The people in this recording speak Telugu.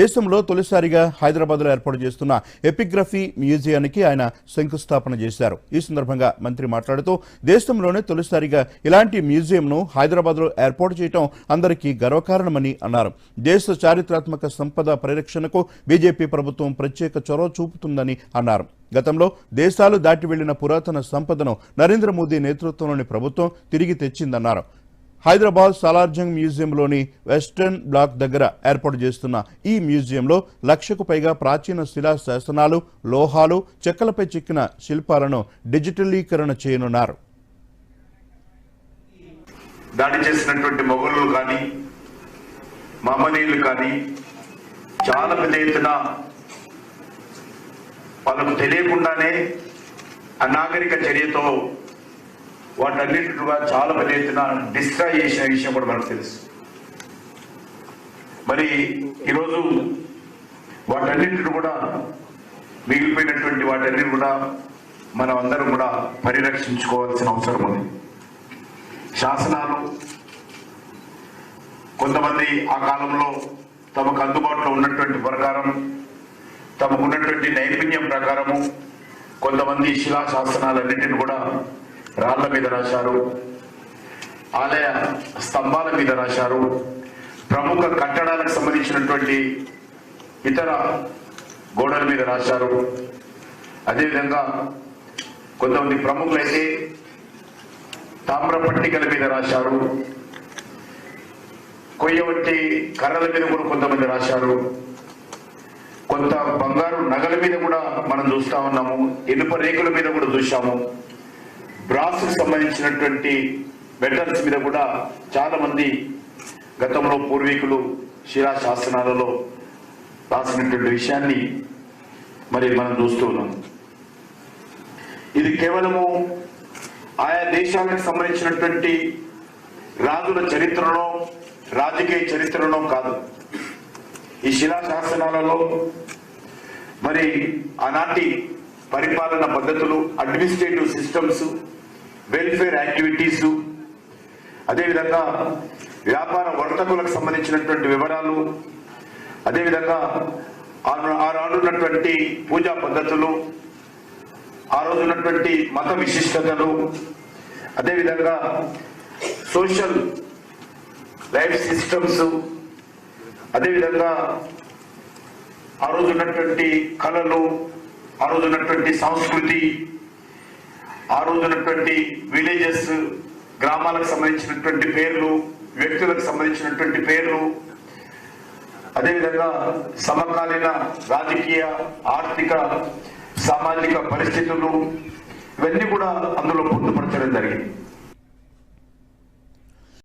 దేశంలో తొలిసారిగా హైదరాబాద్లో ఏర్పాటు చేస్తున్న ఎపిగ్రఫీ మ్యూజియానికి ఆయన శంకుస్థాపన చేశారు. ఈ సందర్భంగా మంత్రి మాట్లాడుతూ దేశంలోనే తొలిసారిగా ఇలాంటి మ్యూజియంను హైదరాబాద్లో ఏర్పాటు చేయడం అందరికీ గర్వకారణమని అన్నారు. దేశ చారిత్రాత్మక సంపద పరిరక్షణకు బీజేపీ ప్రభుత్వం ప్రత్యేక చొరవ చూపుతుందని అన్నారు. గతంలో దేశాలు దాటి వెళ్ళిన పురాతన సంపదను నరేంద్ర మోదీ నేతృత్వంలోని ప్రభుత్వం తిరిగి తెచ్చిందన్నారు. హైదరాబాద్ సాలార్జంగ్ మ్యూజియంలోని వెస్టర్న్ బ్లాక్ దగ్గర ఏర్పాటు చేస్తున్న ఈ మ్యూజియంలో లక్షకు పైగా ప్రాచీన శిలా శాసనాలు లోహాలు చెక్కలపై చిక్కిన శిల్పాలను డిజిటలీకరణ చేయనున్నారు. దాడి చేసినటువంటి మొఘలు కానీ మమనీయులు కానీ చాలా పెద్ద ఎత్తున వాళ్ళకు తెలియకుండానే అనాగరిక చర్యతో వాటన్నిటిగా చాలా పెద్ద ఎత్తున డిస్ట్రాయ్ చేసిన విషయం కూడా మనకు తెలుసు. మరి ఈరోజు వాటన్నింటిని కూడా మిగిలిపోయినటువంటి వాటన్నిటి కూడా మనం అందరం కూడా పరిరక్షించుకోవాల్సిన అవసరం ఉంది. శాసనాలు కొంతమంది ఆ కాలంలో తమకు అందుబాటులో ఉన్నటువంటి ప్రకారం తమకు ఉన్నటువంటి నైపుణ్యం ప్రకారము కొంతమంది శిలా శాసనాలన్నింటిని కూడా రాళ్ళ మీద రాశారు. ఆలయ స్తంభాల మీద రాశారు. ప్రముఖ కట్టడాలకు సంబంధించినటువంటి ఇతర గోడల మీద రాశారు. అదేవిధంగా కొంతమంది ప్రముఖులైతే తామ్ర పట్టికల మీద రాశారు. కొయ్య వంటి కర్రల మీద కూడా కొంతమంది రాశారు. కొంత బంగారు నగల మీద కూడా మనం చూస్తా ఉన్నాము. ఇనుప రేకుల మీద కూడా చూశాము. బ్రాస్ సంబంధించినటువంటి మెటల్స్ మీద కూడా చాలా మంది గతంలో పూర్వీకులు శిలా శాసనాలలో రాసినటువంటి విషయాన్ని మరి మనం చూస్తూ ఉన్నాం. ఇది కేవలము ఆయా దేశాలకు సంబంధించినటువంటి రాజుల చరిత్రలో రాజకీయ చరిత్రలో కాదు. ఈ శిలా శాసనాలలో మరి ఆనాటి పరిపాలన పద్ధతులు అడ్మినిస్ట్రేటివ్ సిస్టమ్స్ వెల్ఫేర్ యాక్టివిటీస్ అదేవిధంగా వ్యాపార వర్తకులకు సంబంధించినటువంటి వివరాలు అదేవిధంగా ఆ- రానున్నటువంటి పూజా పద్ధతులు ఆ రోజు ఉన్నటువంటి మత విశిష్టతలు అదేవిధంగా సోషల్ లైఫ్ సిస్టమ్స్ అదేవిధంగా ఆ రోజు ఉన్నటువంటి కళలు ఆ రోజు ఉన్నటువంటి సంస్కృతి ఆ రోజు ఉన్నటువంటి విలేజెస్ గ్రామాలకు సంబంధించినటువంటి పేర్లు వ్యక్తులకు సంబంధించినటువంటి పేర్లు. అదేవిధంగా సమకాలీన రాజకీయ ఆర్థిక సామాజిక పరిస్థితులు ఇవన్నీ కూడా అందులో పొందుపరచడం జరిగింది.